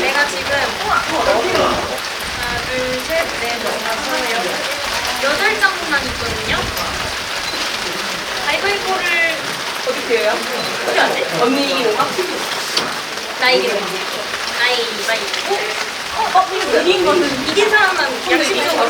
내가 지금 하나, 둘, 셋, 넷, 다섯, 여섯, 여덟 장만 있거든요. 가위바위보를 어떻게 해요? 어떻게 하지? 언니 이기는 거? 나 이기는 거지. 가위바위보. 어? 어? 이긴 거는 이긴 사람만 하나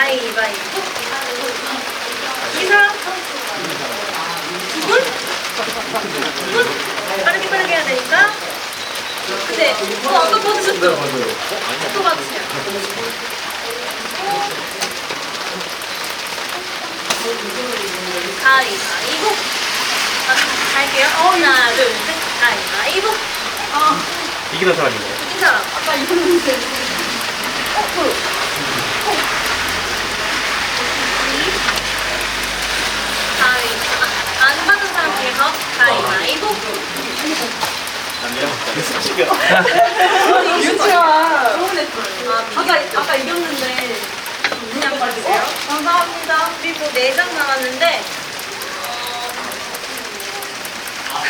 가위바위보. 이 사람 두 분? 두 분? 빠르게 빠르게 해야 되니까. 근데 어 아까 받으셨죠? 또 받으세요. 가위바위보. 아, 갈게요. 하나, 둘, 셋. 가위바위보. 아, 이기는 사람이네. 이 사람. 아까 이겼는데 어? 그 가위. 아, 안 받은 사람 중에서 가위바위보. 유치야 서운했어요 아, 아까, 아까 이겼는데 그냥 받으세요. 감사합니다 그리고 4장 남았는데, 어,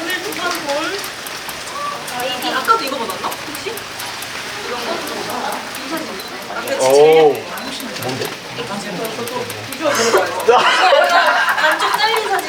오늘 두번 볼. 이, 이 아까도 이거 받았나? 혹시? 이런 거. 아, 그치. 오. 비주얼 보는 안쪽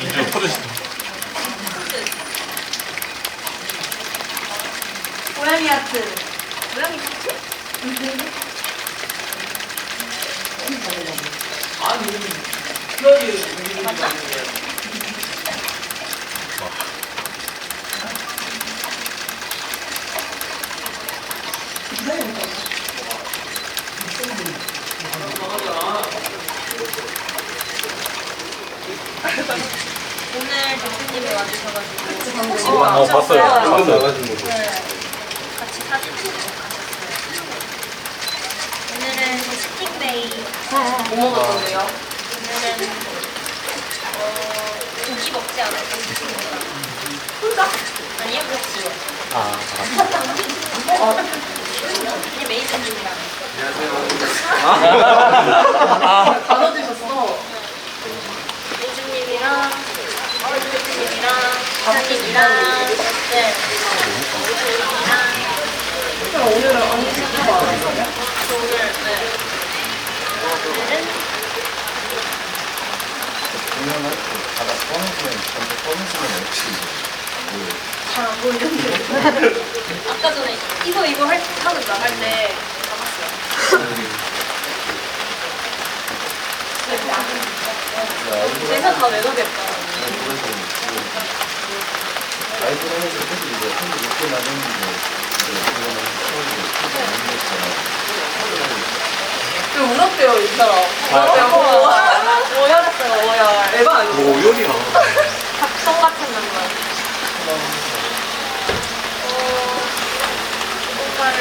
인조 포즈시. 고양이 하트 고양이 같지? 맞나? 오늘 대표님이 와주셔가지고 어, 봤어요. 봤어요. 네, 같이 사진 찍으러 가셨어요. 오늘은 치팅데이 뭐 먹었던데요? 오늘은 어, 고기 먹지 않을까 싶습니다. 혼자? 아니요, 그렇지. 아, 이게 메이저님이랑 다넣어주셨어 메이저님이랑 대표님이랑 기사님이랑 네, 그럼 오늘은 언니 친구가 왔어요? 오늘 네. 때 바다 꺼내주면 전부 꺼내주면 역시 잘안 보이는데. 아까 전에 이거 이거 할, 하고 나갈 때 잡았어요. 대사 다 외워겠다. 라이브를 해서 계속 이제 한국 높게 나누는데 이제 공연을 처음에 좀 울었대요 이 사람. 울었대요 오열했어요. 오열 에바 아니고 뭐 같은 남자. 어, 뭔가를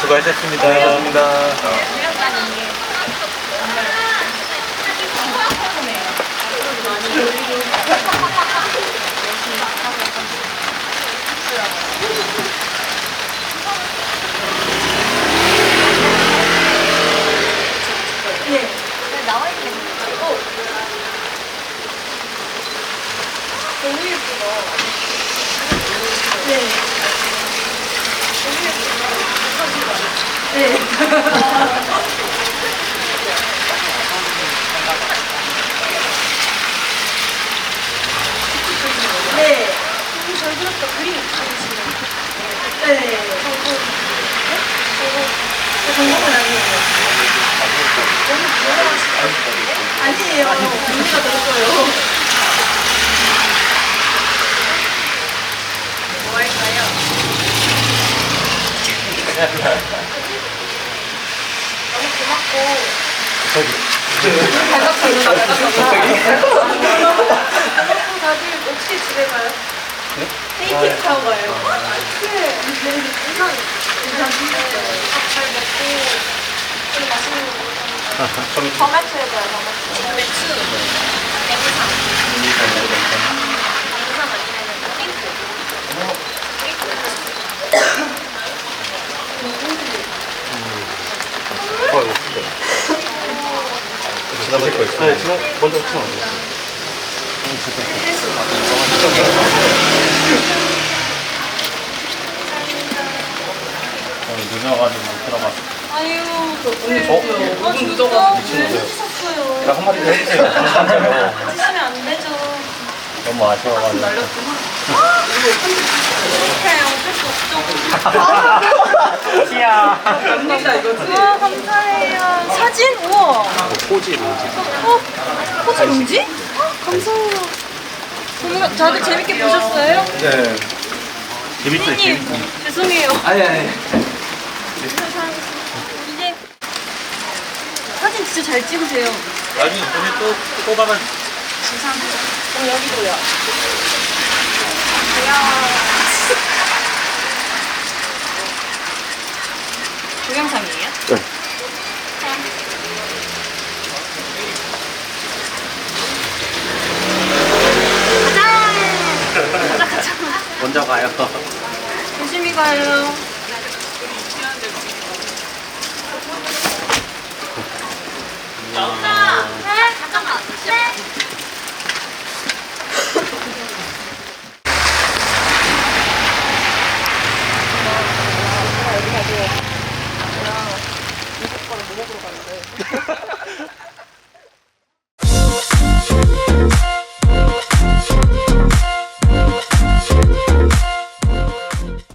수고하셨습니다. 감사합니다. 수련관이 이게 정말 하기네요. 앞으로도 많이 열리긴 열심히 하고 네. 네, 나와 있는 거. 너무 예쁘다. 네. 네. 네. 너무 잘 그렸다. 그림 그리시네. 네. 정보는 아니에요. 아니에요. 언니가 들었어요. 뭐 할까요? 너무 고맙고 다들 어떻게 집에 가요? 페이팅 타고 가요. 네. 우선 우선 밥잘 먹고 좀 맛있는 거 먹고 더매트 해봐요, 더매트. 매추, 냉상, 냉상 아니면 핑크. 어, 이거 진짜. 거 있어요? 네, 먼저 지나가세요. 늦어가지고 못 들어갔어. 아유, 저? 5분 늦어가지고. 왜 늦으셨어요? 나 한마디 해주세요. 안 되죠. 너무 아쉬워가지고. 없죠. 티야. 이거지? 우와, 감사해요. 사진? 우와. 포지, 로지. 어? 포즈 용지? 어, 감사해요. 정말 다들 재밌게 보셨어요? 네. 재밌어요, 피디님, 죄송해요. 아니 아니. 이제 사진 진짜 잘 찍으세요. 나중에 돈이 또, 또 받아. 그럼 여기도요. 동영상이에요? 네. 가자! 가자, 가자. 먼저 가요. 조심히 가요. 네.